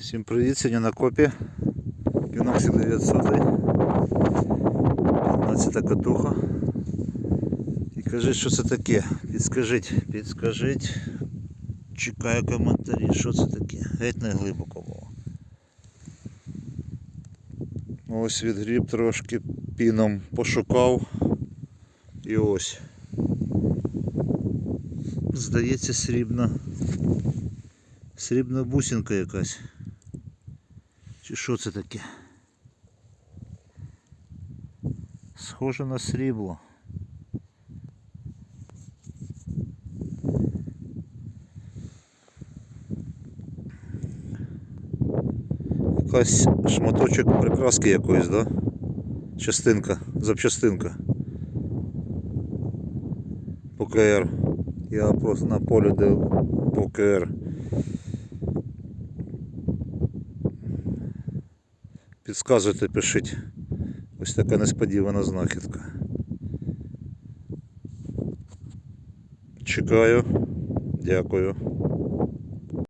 Всім привіт, сьогодні на копі. Кіноксі 900. 15 катуха. І кажіть, що це таке. Підскажіть, підскажіть. Чекаю коментарі, що це таке. Геть не глибоко було. Ось відгріб трошки піном пошукав. І ось. Здається, срібна. Срібна бусинка якась. Чи що це таке? Схоже на срібло. Якась шматочок прикраски якоїсь, да? Частинка, запчастинка. ПКР. Я просто на полі де ПКР. Підказуйте, пишіть. Ось така несподівана знахідка. Чекаю. Дякую.